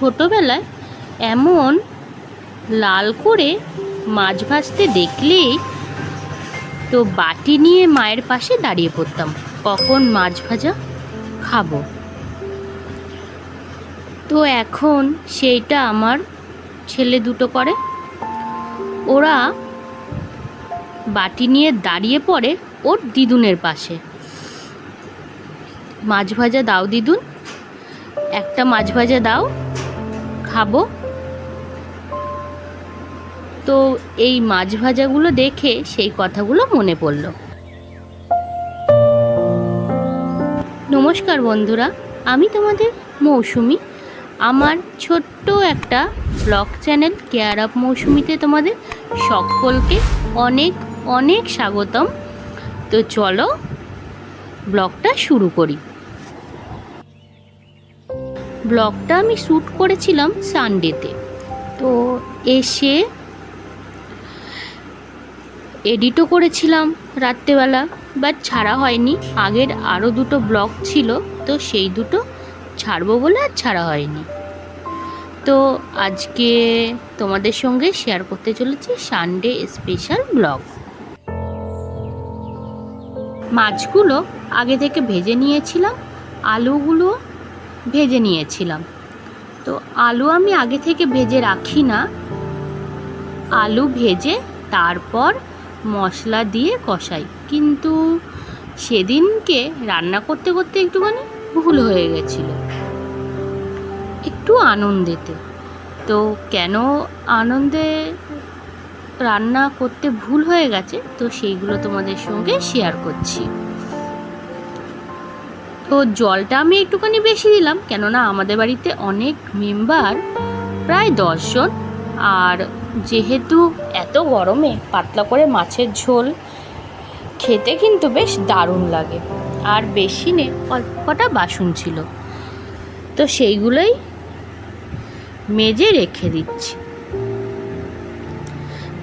ছোটোবেলায় এমন লাল করে মাছ ভাজতে দেখলেই তো বাটি নিয়ে মায়ের পাশে দাঁড়িয়ে পড়তাম। কখন মাছ ভাজা খাব? তো এখন সেইটা আমার ছেলে দুটো করে। ওরা বাটি নিয়ে দাঁড়িয়ে পড়ে ওর দিদুনের পাশে। মাছ ভাজা দাও দিদুন, একটা মাছ ভাজা দাও। খাব? তো এই মাছ ভাজাগুলো দেখে সেই কথাগুলো মনে পড়ল। নমস্কার বন্ধুরা, আমি তোমাদের মৌসুমি। আমার ছোট্ট একটা ব্লগ চ্যানেল, কেয়ার আপ মৌসুমিতে তোমাদের সকলকে অনেক অনেক স্বাগতম। তো চলো ব্লগটা শুরু করি। ব্লগটা আমি শ্যুট করেছিলাম সানডেতে। তো এসে এডিটও করেছিলাম রাত্রেবেলা, বাট ছাড়া হয়নি। আগের আরও দুটো ব্লগ ছিল, তো সেই দুটো ছাড়বো বলে আর ছাড়া হয়নি। তো আজকে তোমাদের সঙ্গে শেয়ার করতে চলেছি সানডে স্পেশাল ব্লগ। মাছগুলো আগে থেকে ভেজে নিয়েছিলাম, আলুগুলো ভেজে নিয়েছিলাম। তো আলু আমি আগে থেকে ভেজে রাখি না। আলু ভেজে তারপর মশলা দিয়ে কষাই। কিন্তু সেদিনকে রান্না করতে করতে একটুখানি ভুল হয়ে গেছিল। একটু আনন্দেতে। তো কেন আনন্দে রান্না করতে ভুল হয়ে গেছে, তো সেইগুলো তোমাদের সঙ্গে শেয়ার করছি। তো জলটা আমি একটুখানি বেশি দিলাম, কেননা আমাদের বাড়িতে অনেক মেম্বার, প্রায় দশজন। আর যেহেতু এত গরমে পাতলা করে মাছের ঝোল খেতে কিন্তু বেশ দারুণ লাগে। আর বেশি নে কটা বাসন ছিল। তো সেইগুলোই মেজে রেখে দিচ্ছি।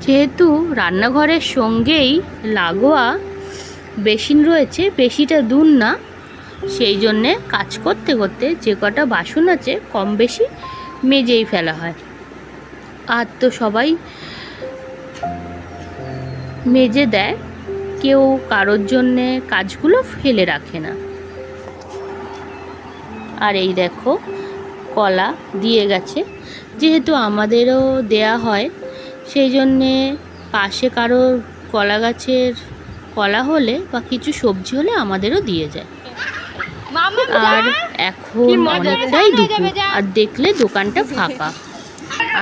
যেহেতু রান্নাঘরের সঙ্গেই লাগোয়া বেসিন রয়েছে, বেশিটা দূর না। সেই জন্যে কাজ করতে করতে যে কটা বাসন আছে কম বেশি মেজেই ফেলা হয়। আর তো সবাই মেজে দেয়, কেউ কারোর জন্যে কাজগুলো ফেলে রাখে না। আর এই দেখো কলা দিয়ে গেছে। যেহেতু আমাদেরও দেয়া হয়, সেই জন্যে পাশে কারোর কলা গাছের কলা হলে বা কিছু সবজি হলে আমাদেরও দিয়ে যায়। আর এখন অনেকটাই দুপুর। আর দেখলে দোকানটা ফাঁকা।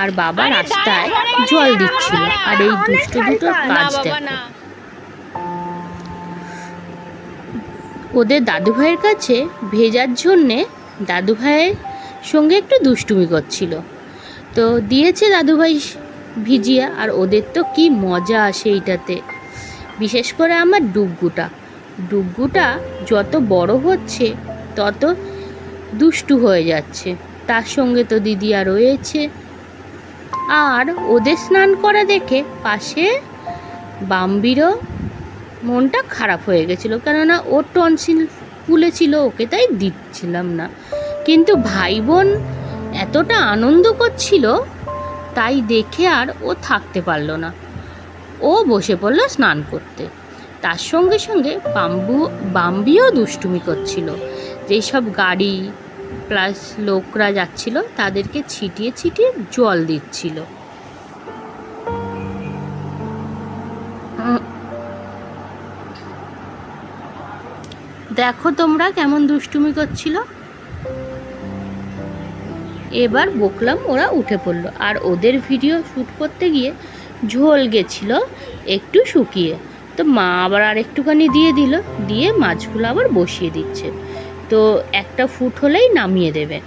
আর বাবা রাস্তায় জল দিচ্ছিল। আর এই দুষ্ট দুটোর কাজ দেখো। ওদের দাদু ভাইয়ের কাছে ভেজার জন্যে দাদু ভাইয়ের সঙ্গে একটু দুষ্টুমি করছিল। তো দিয়েছে দাদু ভাই ভিজিয়া। আর ওদের তো কি মজা আসে এইটাতে বিশেষ করে আমার ডুগগুটা ডুগগুটা যত বড় হচ্ছে, তত দুষ্টু হয়ে যাচ্ছে। তার সঙ্গে তো দিদিয়া রয়েছে। আর ওদের স্নান করা দেখে পাশে বাম্বিরও মনটা খারাপ হয়ে গেছিল। কেননা ওর টনসিল ফুলেছিল ওকে তাই দিচ্ছিলাম না। কিন্তু ভাই বোন এতটা আনন্দ করছিল, তাই দেখে আর ও থাকতে পারল না। ও বসে পড়ল স্নান করতে। তার সঙ্গে সঙ্গে বাম্বু, বাম্বিও দুষ্টুমি করছিল। যেসব গাড়ি প্লাস লোকরা যাচ্ছিল, তাদেরকে ছিটিয়ে ছিটিয়ে জল দিচ্ছিল। দেখো তোমরা কেমন দুষ্টুমি করছিল। এবার বকলাম, ওরা উঠে পড়ল। আর ওদের ভিডিও শ্যুট করতে গিয়ে ঝোল গেছিল একটু শুকিয়ে। তো মা আবার আর একটুখানি দিয়ে দিল, দিয়ে মাছগুলো আবার বসিয়ে দিচ্ছে। তো একটা ফুট হলেই নামিয়ে দেবে।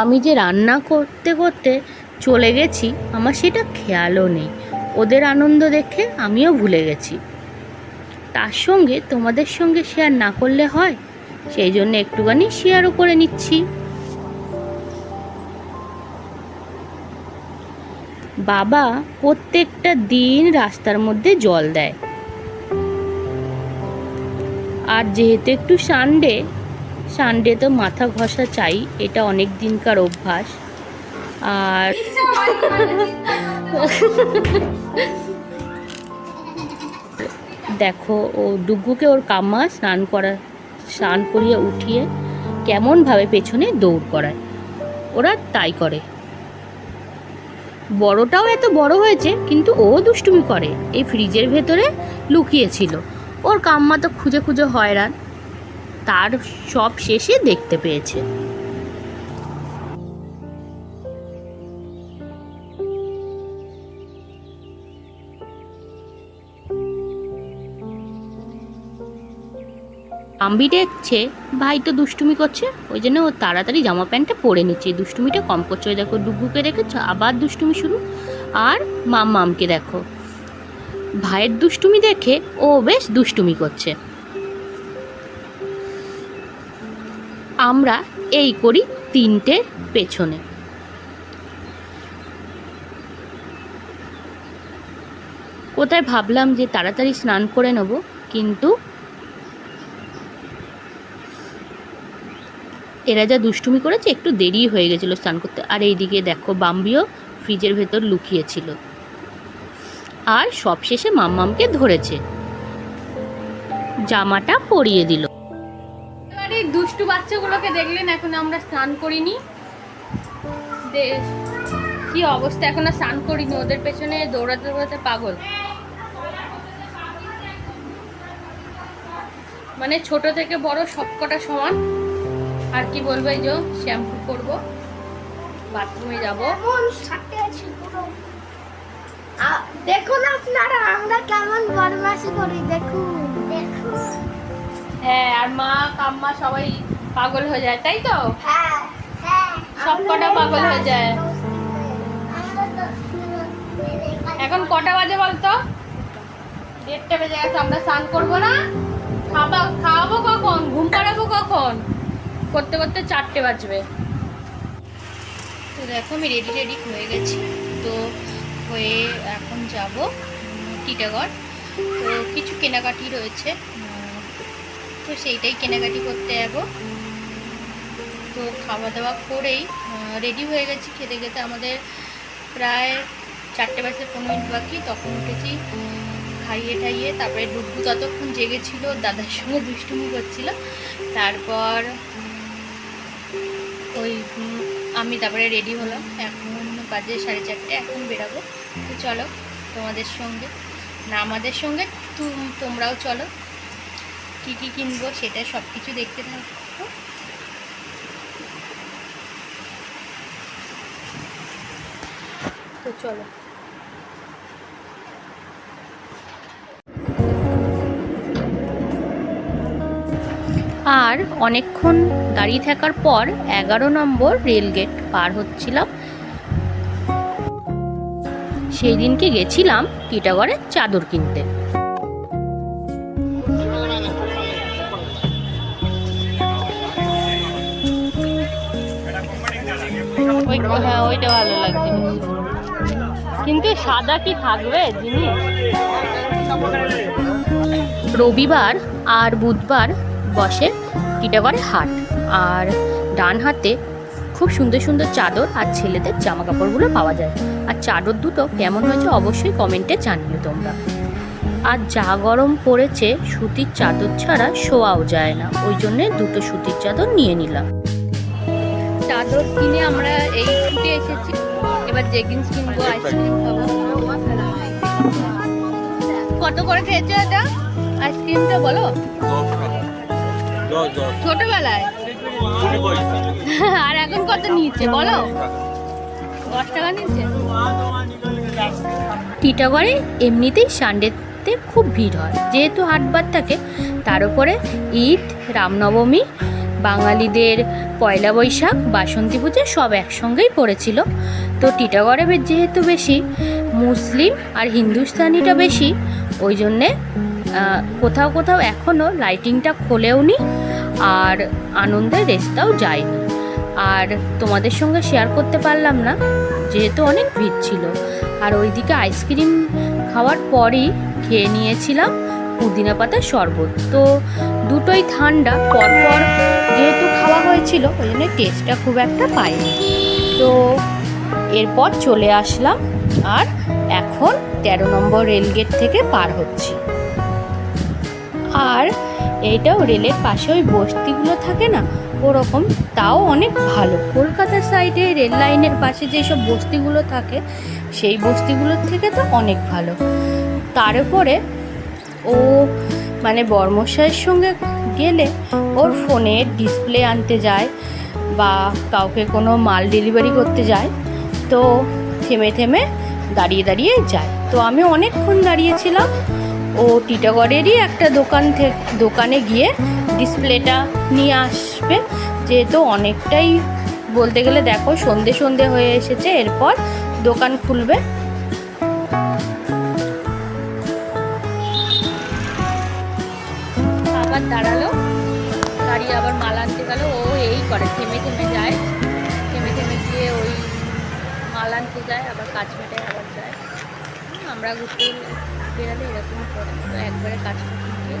আমি যে রান্না করতে করতে চলে গেছি, আমার সেটা খেয়ালও নেই। ওদের আনন্দ দেখে আমিও ভুলে গেছি। তার সঙ্গে তোমাদের সঙ্গে শেয়ার না করলে হয়, সেই জন্য একটুখানি শেয়ারও করে নিচ্ছি। বাবা প্রত্যেকটা দিন রাস্তার মধ্যে জল দেয়। আর যেহেতু একটু সানডে সানডে তো মাথা ঘষা চাই, এটা অনেক দিনকার অভ্যাস। আর দেখো, ও ডুগ্গুকে ওর কাম্মা স্নান করা, স্নান করিয়ে উঠিয়ে কেমনভাবে পেছনে দৌড় করায়। ওরা তাই করে। বড়টাও এত বড় হয়েছে, কিন্তু ও দুষ্টুমি করে। এই ফ্রিজের ভেতরে লুকিয়েছিল। ওর কাম্মা তো খুঁজে খুঁজে হয়রান। তার সব শেষে দেখতে পেয়েছে। আম্বি দেখছে, ভাই তো দুষ্টুমি করছে, ওই জন্য ও তাড়াতাড়ি জামা প্যান্টটা পরে নিচ্ছে। দুষ্টুমিটা কম করছে। ওই দেখো ডুগুকে দেখেছ? আবার দুষ্টুমি শুরু। আর মাম মামকে দেখো। ভাইয়ের দুষ্টুমি দেখে ও বেশ দুষ্টুমি করছে। আমরা এই করি তিনটে পেছনে। কোথায় ভাবলাম যে তাড়াতাড়ি স্নান করে নেব, কিন্তু এরা যা দুষ্টুমি করেছে একটু দেরি হয়ে গেছিল স্নান করতে। আর এইদিকে দেখো বাম্বিও ফ্রিজের ভেতর লুকিয়েছিল। আর সবশেষে মাম্মামকে ধরেছে। জামাটা পরিয়ে দিল। এবার দুষ্টু বাচ্চাগুলোকে দেখলেন, এখন আমরা স্নান করিনি। কি অবস্থা, এখন আর স্নান করিনি। ওদের পেছনে দৌড়াতে দৌড়াতে পাগল। মানে ছোট থেকে বড় সবকটা সমান। আর কি বলব এই যে শ্যাম্পু করব বাথরুমে যাব। কেমন সাথে আছি পুরো? আ- দেখুন আপনারা আমরা কেমন বদমাশি করি দেখুন হ্যাঁ আর মা কাম্মা সবাই পাগল হয়ে যায় তাই তো? হ্যাঁ হ্যাঁ সবকটা পাগল হয়ে যায়। এখন কটা বাজে বলতো? দেড়টা বেজে গেছে আমরা স্নান করব না? খাবা খাওয়াবো কখন? ঘুম পাড়াবো কখন? করতে করতে চারটে বাজবে। তো দেখো আমি রেডি রেডি হয়ে গেছি। তো হয়ে এখন যাব টিটাগড়। তো কিছু কেনাকাটি রয়েছে। তো সেইটাই কেনাকাটি করতে যাব। তো খাওয়া দাওয়া করেই রেডি হয়ে গেছি। খেতে খেতে আমাদের প্রায় চারটে বাজে পনেরো মিনিট বাকি। তখন উঠেছি, খাইয়ে টাইয়ে তারপরে ডুবু ততক্ষণ জেগেছিল, দাদার সঙ্গে দুষ্টুমি করছিল। তারপর আমি তারপরে রেডি হলাম। এখন বাজে সাড়ে চারটে, এখন বেরাবো। তো চলো তোমাদের সঙ্গে। না, আমাদের সঙ্গে তুম- তোমরাও চলো। কি কি কিনবো সেটা সব কিছু দেখতে থাকব তো চলো। আর অনেকক্ষণ দাঁড়িয়ে থাকার পর এগারো নম্বর রেলগেট পার হচ্ছিলাম। সেই দিনকে গেছিলাম টিটাগড়ের চাদর কিনতে। হ্যাঁ ওইটা ভালো লাগছে। কিন্তু সাদা কি থাকবে জিনিস? রবিবার আর বুধবার বসে টিটাগড়ে হাট। আর ডান হাতে খুব সুন্দর সুন্দর চাদর আর ছেলেদের জামা কাপড়গুলো পাওয়া যায়। আর চাদর দুটো কেমন হয়েছে অবশ্যই কমেন্টে জানিও তোমরা। আর যা গরম পড়েছে, সুতির চাদর ছাড়া শোয়াও যায় না। ওই জন্যে দুটো সুতির চাদর নিয়ে নিলাম। চাদর কিনে আমরা এই ছুটে এসেছি। এবার জেগিন্স কিনবো আইসক্রিম খাব। কত করে খেয়েছো এটা? আইসক্রিমটা বলো। ছোটবেলায়? আর এখন কত নিয়েছে বলো? দশ টাকা নিয়েছে? টিটাগড়ে এমনিতেই সানডেতে খুব ভিড় হয়। যেহেতু হাটবার থাকে তার উপরে ঈদ রামনবমী বাঙালিদের পয়লা বৈশাখ বাসন্তী পুজো সব একসঙ্গেই পড়েছিল। তো টিটাগড়ে যেহেতু বেশি মুসলিম আর হিন্দুস্তানিটা বেশি ওই জন্যে কোথাও কোথাও এখনও লাইটিংটা খোলেও নি আর আনন্দের রেস্তাও যায়নি। আর তোমাদের সঙ্গে শেয়ার করতে পারলাম না, যেহেতু অনেক ভিড় ছিল। আর ওইদিকে আইসক্রিম খাওয়ার পরই খেয়ে নিয়েছিলাম পুদিনা পাতার শরবত। তো দুটোই ঠান্ডা, পরপর যেহেতু খাওয়া হয়েছিল ওই জন্য টেস্টটা খুব একটা পাইনি। তো এরপর চলে আসলাম, আর এখন তেরো নম্বর রেলগেট থেকে পার হচ্ছি। আর এইটাও রেলের পাশে ওই বস্তিগুলো থাকে না, ওরকম, তাও অনেক ভালো। কলকাতার সাইডে রেল লাইনের পাশে যেসব বস্তিগুলো থাকে, সেই বস্তিগুলোর থেকে তো অনেক ভালো। তার উপরে ও মানে বর্মশাইয়ের সঙ্গে গেলে ওর ফোনের ডিসপ্লে আনতে যায় বা কাউকে কোনো মাল ডেলিভারি করতে যায়, তো থেমে থেমে দাঁড়িয়ে দাঁড়িয়ে যায়। তো আমি অনেকক্ষণ দাঁড়িয়েছিলাম ও টিটাগড়েরই একটা দোকান থেকে দোকানে গিয়ে ডিসপ্লেটা নিয়ে আসবে। যেহেতু অনেকটাই বলতে গেলে দেখো সন্ধে সন্ধে হয়ে এসেছে, এরপর দোকান খুলবে। আবার দাঁড়াল। দাঁড়িয়ে আবার মাল আনতে গেল। ও এই করে, থেমে থেমে যায়। থেমে থেমে গিয়ে ওই মাল আনতে যায়, আবার কাজ মেটায় আবার যায়। আমরা ঘুরতে বেরালে এরকম করে তো একবারে কাজ মেটে গিয়ে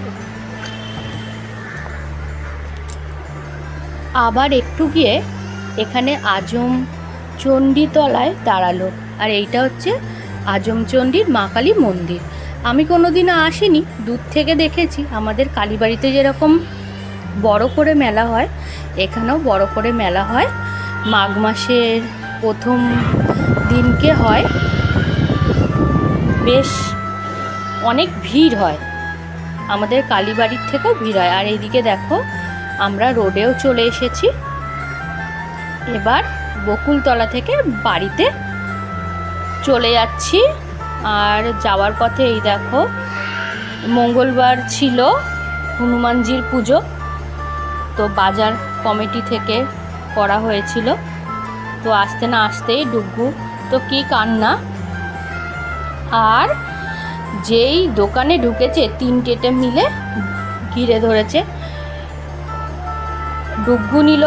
আবার একটু গিয়ে এখানে আজম চণ্ডীতলায় দাঁড়াল। আর এইটা হচ্ছে আজমচণ্ডীর মা কালী মন্দির। আমি কোনোদিন আসিনি, দূর থেকে দেখেছি। আমাদের কালীবাড়িতে যেরকম বড় করে মেলা হয়, এখানেও বড় করে মেলা হয়। মাঘ মাসের প্রথম দিনকে হয়। বেশ অনেক ভিড় হয়। আমাদের কালীবাড়ির থেকেও ভিড় হয়। আর এইদিকে দেখো, আমরা রোডেও চলে এসেছি। এবার বকুলতলা থেকে বাড়িতে চলে যাচ্ছি। আর যাওয়ার পথে এই দেখো, মঙ্গলবার ছিল হনুমানজির পুজো। তো বাজার কমিটি থেকে করা হয়েছিল। তো আসতে না আসতেই ডুগু, তো কি কান্না? আর যেই দোকানে ঢুকেছে তিনটেটে মিলে ঘিরে ধরেছে। ডুগ্গু নিল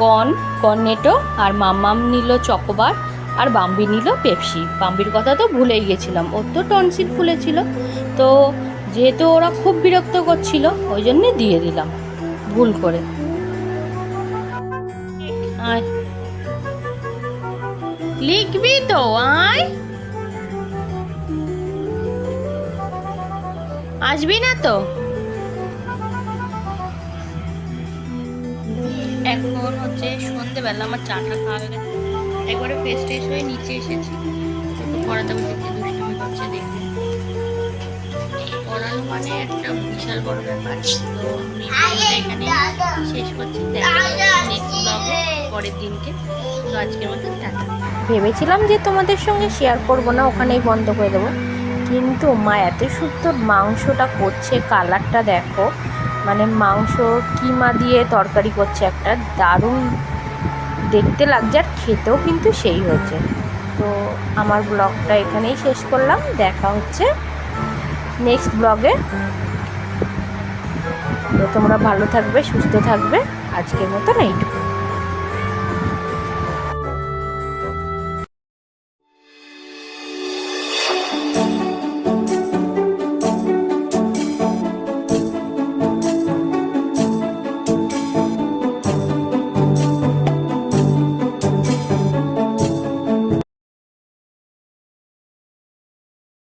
কর্ন, কর্নেটো আর মাম্মাম নিল চকোবার আর বাম্বি নিল পেপসি। বাম্বির কথা তো ভুলেই গেছিলাম, ওর তো টনসিল ফুলেছিল। তো যেহেতু ওরা খুব বিরক্ত করছিল, ওই জন্যে দিয়ে দিলাম, ভুল করে। লিখবি তো, আয়। আসবি না তো? এখন হচ্ছে সন্ধেবেলা আমার চাটা খাওয়া হয়ে গেছে। একবারে ফ্রেশ ট্রেশ হয়ে নিচে এসেছি। পড়াতে বসেছি দুষ্টুমি করছে দেখবে পড়ানো মানে একটা বিশাল বড় ব্যাপার। তো এখানে শেষ করছি। দেখা পরের দিনকে। তো আজকের মতো টাটা। ভেবেছিলাম যে তোমাদের সঙ্গে শেয়ার করব না ওখানেই বন্ধ করে দেবো। কিন্তু মা, এত সুন্দর মাংসটা করছে, কালারটা দেখো। মানে মাংস কিমা দিয়ে তরকারি করছে একটা? দারুণ। দেখতে লাগছে আর খেতেও কিন্তু সেই হয়েছে। তো আমার ব্লগটা এখানেই শেষ করলাম। দেখা হচ্ছে নেক্সট ব্লগে। তো তোমরা ভালো থাকবে, সুস্থ থাকবে। আজকের মতন এইটুকু।